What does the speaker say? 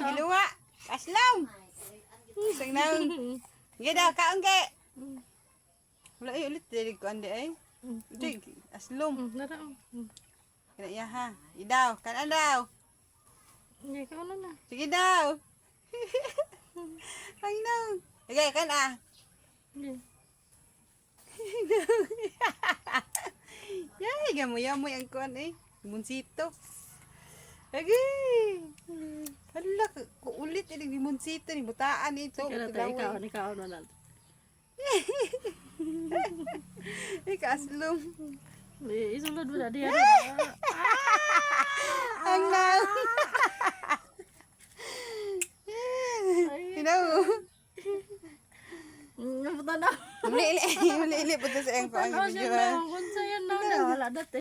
Biluwa. Aslaw. Sang na. Sige daw, kaon kay. Wala ay ulit dili ko ande ay. Dig, aslom. Hmm, Lara. Hmm. Kana iya ha. Idaw, kana daw. Hindi ka ano na. Sige daw. Ay no. Sige, kana. Hindi. Yay, gamoy-amoy ang kuan eh. Munsito. Lagi. Hala, ko ulit ini di munsito ni butaan ito. Kaya tayo ikaw, ikaw ano na. Aslom. Eh, Isulod mo na diyan. Ang now. You know. Napunta na. Uli, uli, uli, uli, punta sa ang kuan Tanaw video. ah. na. Na. Wala dati.